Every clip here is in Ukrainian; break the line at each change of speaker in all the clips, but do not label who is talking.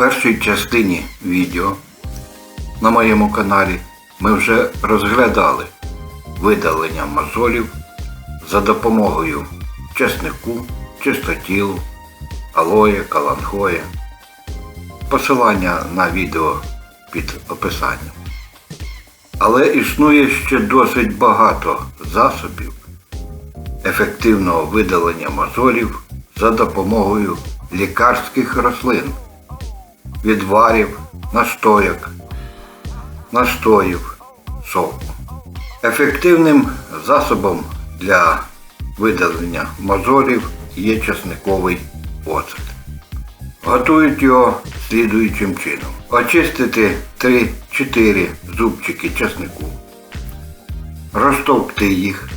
першій частині відео на моєму каналі ми вже розглядали видалення мозолів за допомогою чеснику, чистотілу, алоє, каланхоя. Посилання на відео під описанням. Але існує ще досить багато засобів ефективного видалення мозолів за допомогою лікарських рослин, відварів, настояк, настоїв, соку. Ефективним засобом для видалення мозолів є часниковий оцет. Готують його слідуючим чином. Очистити 3-4 зубчики часнику, розтовкти їх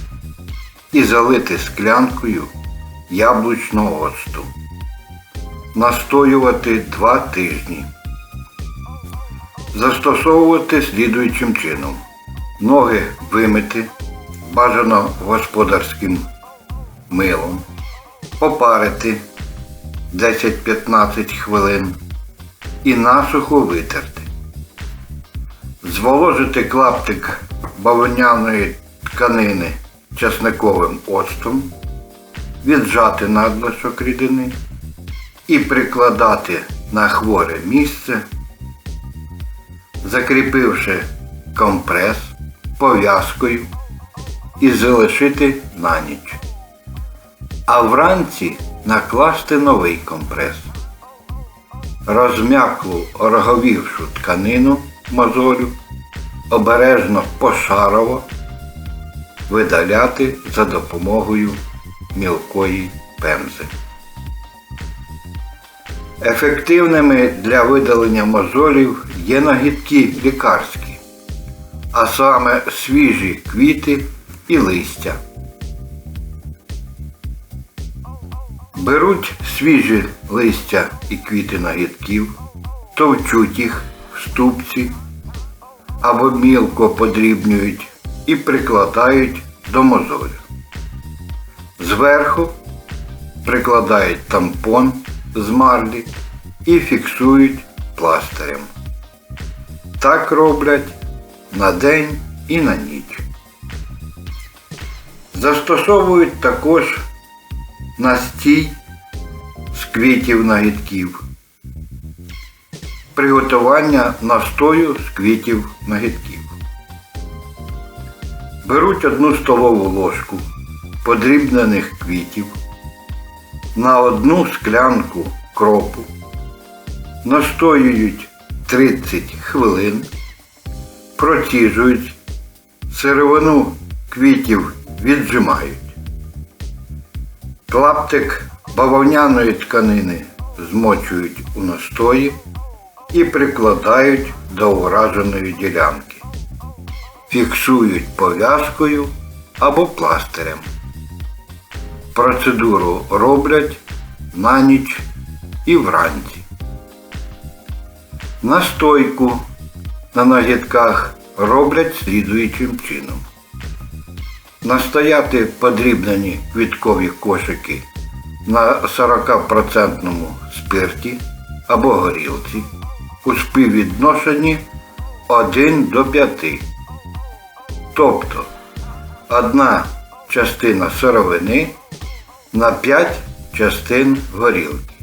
і залити склянкою яблучного оцту. Настоювати 2 тижні. Застосовувати слідуючим чином. Ноги вимити, бажано господарським милом, попарити 10-15 хвилин і насухо витерти. Зволожити клаптик бавовняної тканини часниковим оцтом, віджати надлишок рідини і прикладати на хворе місце, закріпивши компрес пов'язкою і залишити на ніч. А вранці накласти новий компрес. Розм'яклу роговівшу тканину мозолю обережно пошарово видаляти за допомогою мілкої пемзи. Ефективними для видалення мозолів є нагідки лікарські, а саме свіжі квіти і листя. Беруть свіжі листя і квіти нагідків, товчуть їх в ступці або мілко подрібнюють і прикладають до мозолю. Зверху прикладають тампон з марлі і фіксують пластирем. Так роблять на день і на ніч. Застосовують також настій з квітів нагідків. Приготування настою з квітів нагідків. Беруть одну столову ложку подрібнених квітів на одну склянку кропу, настоюють 30 хвилин, проціжують, сировину квітів віджимають. Клаптик бавовняної тканини змочують у настої і прикладають до ураженої ділянки. Фіксують пов'язкою або пластирем. Процедуру роблять на ніч і вранці. Настойку на нагідках роблять слідуючим чином. Настояти подрібнені квіткові кошики на 40% спирті або горілці у співвідношенні 1 до 5. Тобто одна частина сировини на 5 частин горілки.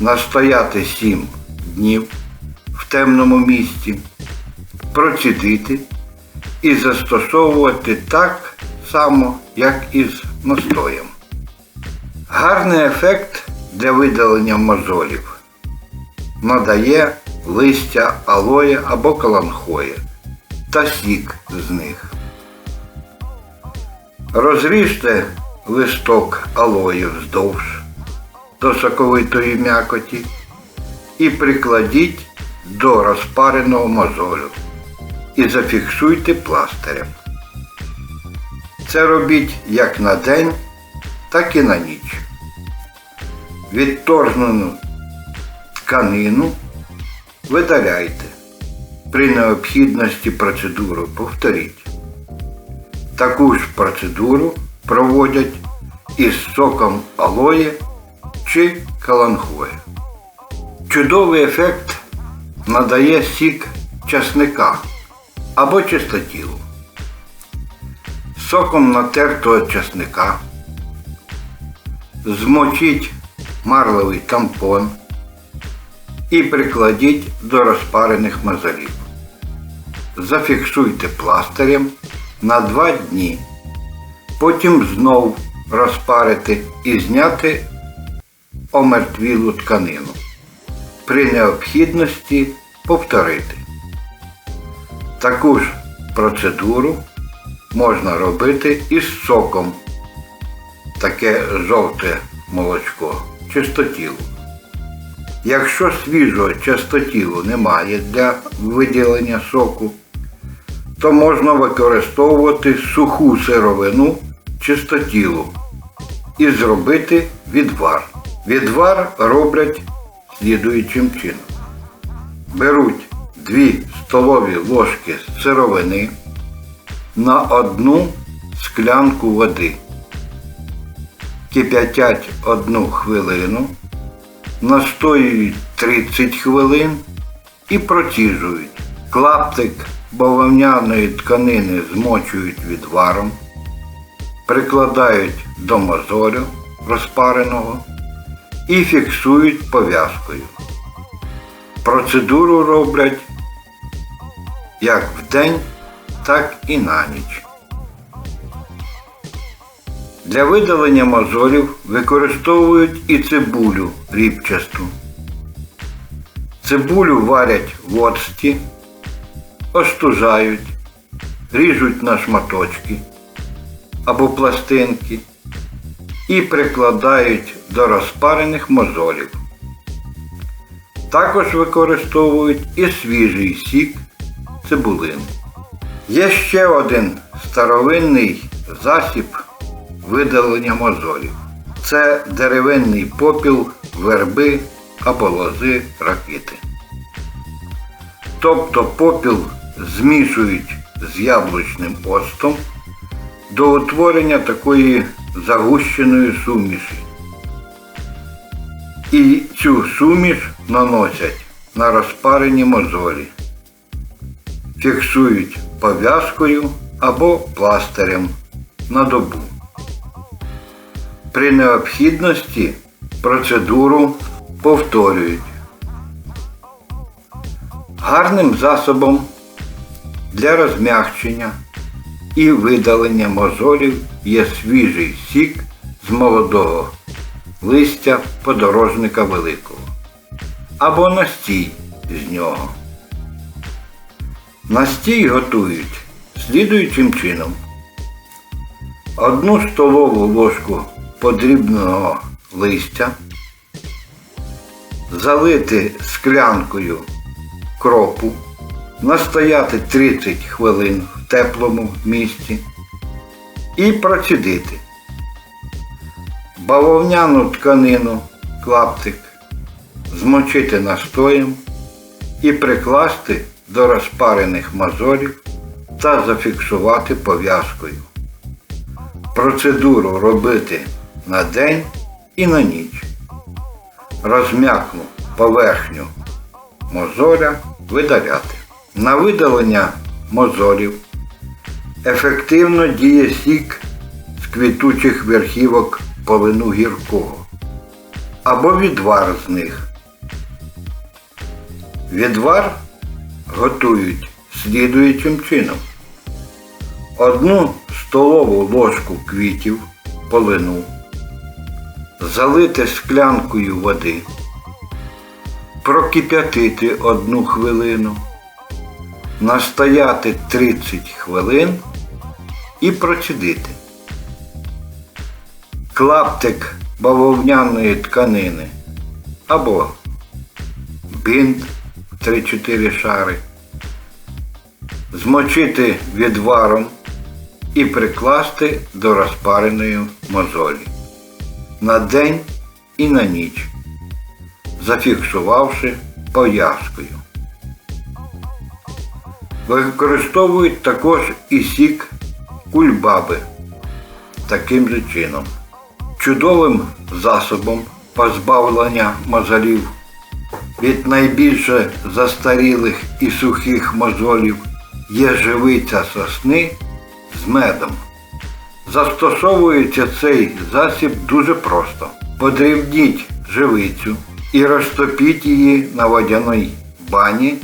Настояти 7 днів в темному місці, процідити і застосовувати так само, як і з настоєм. Гарний ефект для видалення мозолів надає листя алоє або каланхоя та сік з них. Розріжте листок алою вздовж до соковитої м'якоті і прикладіть до розпареного мозолю і зафіксуйте пластирем. Це робіть як на день, так і на ніч. Відторгнену тканину видаляйте. При необхідності процедуру повторіть. Таку ж процедуру проводять із соком алоє чи каланхоя. Чудовий ефект надає сік часника або чистотілу. Соком натертого часника змочіть марлевий тампон і прикладіть до розпарених мозолів. Зафіксуйте пластирем на 2 дні. Потім знов розпарити і зняти омертвілу тканину. При необхідності повторити. Таку ж процедуру можна робити із соком. Таке жовте молочко чистотілу. Якщо свіжого частотілу немає для виділення соку, то можна використовувати суху сировину чистотілу і зробити відвар. Відвар роблять слідуючим чином. Беруть 2 столові ложки сировини на одну склянку води. Кип'ятять одну хвилину, настоюють 30 хвилин і проціжують. Клаптик бавовняної тканини змочують відваром, прикладають до мозолю розпареного і фіксують пов'язкою. Процедуру роблять як вдень, так і на ніч. Для видалення мозолів використовують і цибулю рібчасту. Цибулю варять в оцті, остужають, ріжуть на шматочки або пластинки і прикладають до розпарених мозолів. Також використовують і свіжий сік цибулин. Є ще один старовинний засіб видалення мозолів. Це деревинний попіл верби або лози ракити. Тобто попіл змішують з яблучним оцтом до утворення такої загущеної суміші. І цю суміш наносять на розпарені мозолі, фіксують пов'язкою або пластирем на добу. При необхідності процедуру повторюють. Гарним засобом для розм'якчення і видалення мозолів є свіжий сік з молодого листя подорожника великого або настій з нього. Настій готують слідуючим чином. Одну столову ложку подрібного листя, залити склянкою кропу, настояти 30 хвилин теплому місці і процідити. Бавовняну тканину клаптик змочити настоєм і прикласти до розпарених мозолів та зафіксувати пов'язкою. Процедуру робити на день і на ніч. Розм'якну поверхню мозоля видаляти. На видалення мозолів ефективно діє сік з квітучих верхівок полину гіркого. Або відвар з них. Відвар готують слідуючим чином. Одну столову ложку квітів полину, залити склянкою води, прокип'ятити одну хвилину, настояти 30 хвилин і процідити. Клаптик бавовняної тканини або бинт 3-4 шари, змочити відваром і прикласти до розпареної мозолі на день і на ніч, зафіксувавши пов'язкою. Використовують також і сік кульбаби таким же чином. Чудовим засобом позбавлення мозолів від найбільше застарілих і сухих мозолів є живиця сосни з медом. Застосовується цей засіб дуже просто. Подрібніть живицю і розтопіть її на водяній бані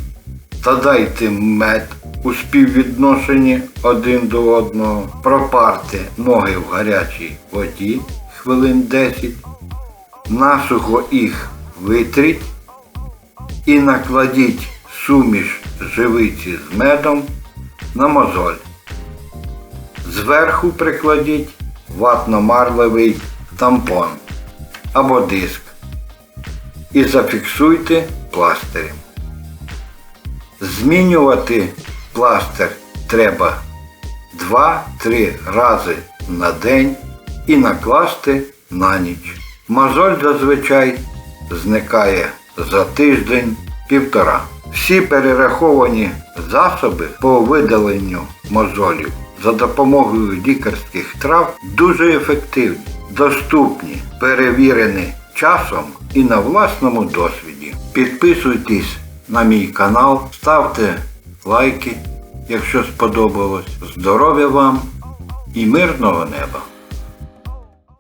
та дайте мед у співвідношенні один до одного, пропарте ноги в гарячій воді хвилин 10, насухо їх витріть і накладіть суміш живиці з медом на мозоль. Зверху прикладіть ватно-марлевий тампон або диск і зафіксуйте пластирем. Змінювати пластир треба 2-3 рази на день і накласти на ніч. Мозоль зазвичай зникає за тиждень-півтора. Всі перераховані засоби по видаленню мозолів за допомогою лікарських трав дуже ефективні, доступні, перевірені часом і на власному досвіді. Підписуйтесь на мій канал, ставте лайки, якщо сподобалось. Здоров'я вам і мирного неба!